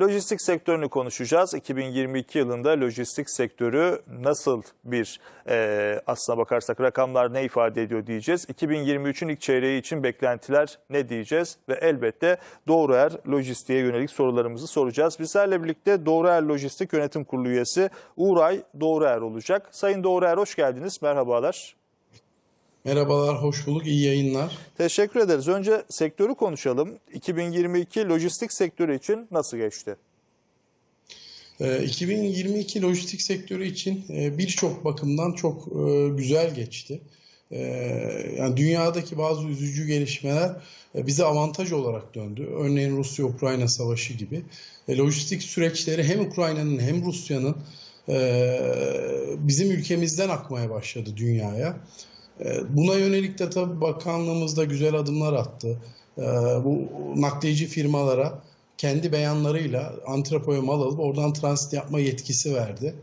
Lojistik sektörünü konuşacağız. 2022 yılında lojistik sektörü nasıl bir e, aslına bakarsak rakamlar ne ifade ediyor diyeceğiz. 2023'ün ilk çeyreği için beklentiler ne diyeceğiz ve elbette Doğruer Lojistik'e yönelik sorularımızı soracağız. Bizlerle birlikte Doğruer Lojistik Yönetim Kurulu üyesi Uğray Doğruer olacak. Sayın Doğruer hoş geldiniz. Merhabalar. Merhabalar, hoş bulduk, iyi yayınlar. Teşekkür ederiz. Önce sektörü konuşalım. 2022 lojistik sektörü için nasıl geçti? Ee, 2022 lojistik sektörü için e, birçok bakımdan çok e, güzel geçti. Ee, Yani dünyadaki bazı üzücü gelişmeler e, bize avantaj olarak döndü. Örneğin Rusya-Ukrayna savaşı gibi. E, Lojistik süreçleri hem Ukrayna'nın hem Rusya'nın e, bizim ülkemizden akmaya başladı dünyaya. E, Buna yönelik de tabii bakanlığımız da güzel adımlar attı. E, Bu nakliyeci firmalara kendi beyanlarıyla antrepoya mal alıp oradan transit yapma yetkisi verdi.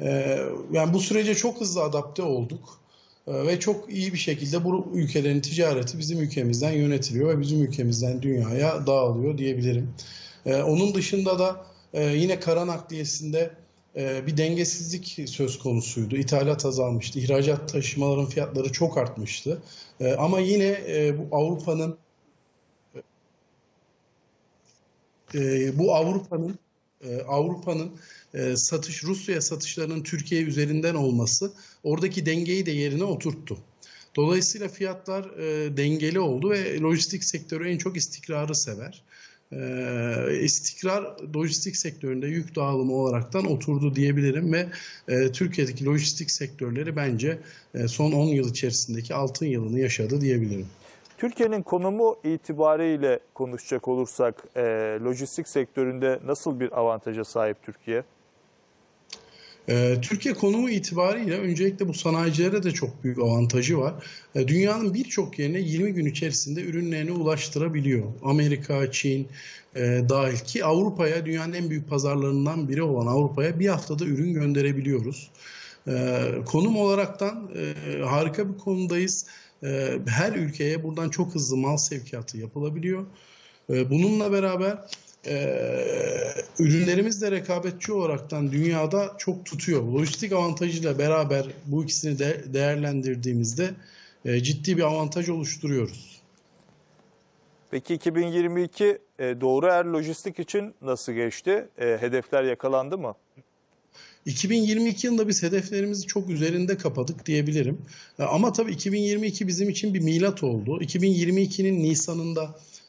E, Yani bu sürece çok hızlı adapte olduk. Ve çok iyi bir şekilde bu ülkelerin ticareti bizim ülkemizden yönetiliyor ve bizim ülkemizden dünyaya dağılıyor diyebilirim. Onun dışında da e, yine kara nakliyesinde bir dengesizlik söz konusuydu. İthalat azalmıştı. İhracat taşımaların fiyatları çok artmıştı. E, Ama yine e, bu Avrupa'nın e, bu Avrupa'nın e, Avrupa'nın satış Rusya'ya satışlarının Türkiye üzerinden olması oradaki dengeyi de yerine oturttu. Dolayısıyla fiyatlar dengeli oldu ve lojistik sektörü en çok istikrarı sever. E, istikrar lojistik sektöründe yük dağılımı olaraktan oturdu diyebilirim ve e, Türkiye'deki lojistik sektörleri bence e, son 10 yıl içerisindeki altın yılını yaşadı diyebilirim. Türkiye'nin konumu itibariyle konuşacak olursak e, lojistik sektöründe nasıl bir avantaja sahip Türkiye? Ee, Türkiye konumu itibariyle öncelikle bu sanayicilere de çok büyük avantajı var. Ee, Dünyanın birçok yerine 20 gün içerisinde ürünlerini ulaştırabiliyor. Amerika, Çin e, dahil ki Avrupa'ya dünyanın en büyük pazarlarından biri olan Avrupa'ya bir haftada ürün gönderebiliyoruz. Ee, Konum olaraktan e, harika bir konumdayız. Her ülkeye buradan çok hızlı mal sevkiyatı yapılabiliyor. Bununla beraber ee, ürünlerimiz de rekabetçi olaraktan dünyada çok tutuyor. Lojistik avantajıyla beraber bu ikisini de değerlendirdiğimizde e, ciddi bir avantaj oluşturuyoruz. Peki 2022 e, Doğru Er Lojistik için nasıl geçti? E, hedefler yakalandı mı? 2022 yılında biz hedeflerimizi çok üzerinde kapadık diyebilirim. E, Ama tabii 2022 bizim için bir milat oldu. 2022'nin Nisan'ında e,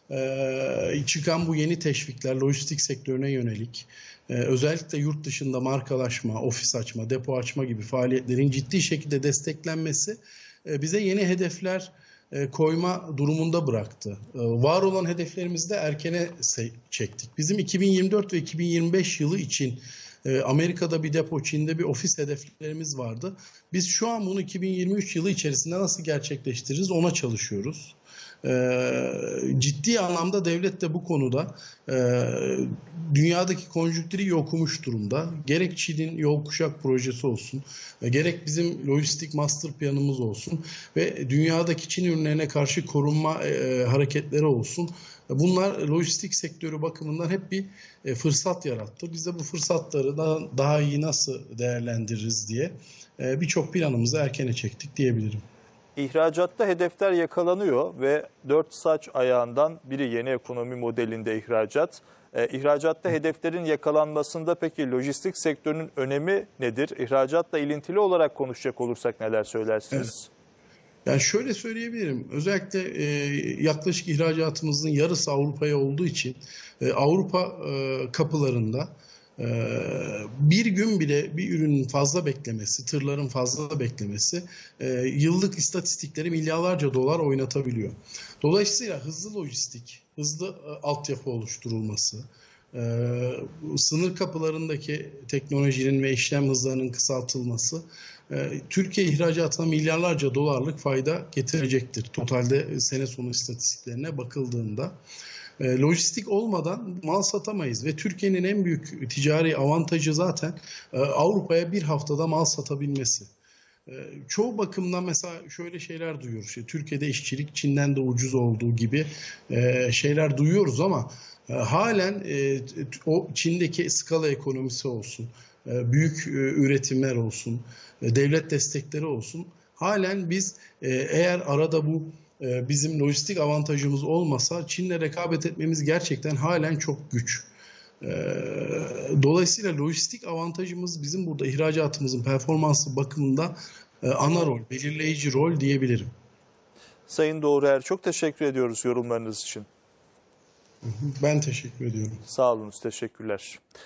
çıkan bu yeni teşvikler lojistik sektörüne yönelik e, özellikle yurt dışında markalaşma, ofis açma, depo açma gibi faaliyetlerin ciddi şekilde desteklenmesi e, bize yeni hedefler e, koyma durumunda bıraktı. Var olan hedeflerimizi de erkene çektik. Bizim 2024 ve 2025 yılı için Amerika'da bir depo, Çin'de bir ofis hedeflerimiz vardı. Biz şu an bunu 2023 yılı içerisinde nasıl gerçekleştiririz ona çalışıyoruz. Ee, ciddi anlamda devlet de bu konuda e, dünyadaki konjüktürü iyi okumuş durumda. Gerek Çin'in yol kuşak projesi olsun, e, gerek bizim lojistik master planımız olsun ve dünyadaki Çin ürünlerine karşı korunma e, hareketleri olsun. Bunlar lojistik sektörü bakımından hep bir fırsat yarattı. Biz de bu fırsatları daha, daha iyi nasıl değerlendiririz diye birçok planımızı erkene çektik diyebilirim. İhracatta hedefler yakalanıyor ve dört saç ayağından biri yeni ekonomi modelinde ihracat. E, ihracatta hedeflerin yakalanmasında peki lojistik sektörünün önemi nedir? İhracatla ilintili olarak konuşacak olursak neler söylersiniz? Yani şöyle söyleyebilirim. Özellikle e, yaklaşık ihracatımızın yarısı Avrupa'ya olduğu için e, Avrupa e, kapılarında bir gün bile bir ürünün fazla beklemesi, tırların fazla beklemesi e, yıllık istatistikleri milyarlarca dolar oynatabiliyor. Dolayısıyla hızlı lojistik, hızlı e, altyapı oluşturulması, e, sınır kapılarındaki teknolojinin ve işlem hızlarının kısaltılması Türkiye ihracatına milyarlarca dolarlık fayda getirecektir. Totalde sene sonu istatistiklerine bakıldığında. E, Lojistik olmadan mal satamayız ve Türkiye'nin en büyük ticari avantajı zaten e, Avrupa'ya bir haftada mal satabilmesi. E, Çoğu bakımdan mesela şöyle şeyler duyuyoruz. İşte Türkiye'de işçilik Çin'den de ucuz olduğu gibi e, şeyler duyuyoruz ama E, halen e, o Çin'deki skala ekonomisi olsun, e, büyük e, üretimler olsun, e, devlet destekleri olsun. Halen biz e, eğer arada bu bizim lojistik avantajımız olmasa Çin'le rekabet etmemiz gerçekten halen çok güç. E, Dolayısıyla lojistik avantajımız bizim burada ihracatımızın performansı bakımında e, ana rol, belirleyici rol diyebilirim. Sayın Doğruer çok teşekkür ediyoruz yorumlarınız için. Ben teşekkür ediyorum. Sağ olunuz, teşekkürler.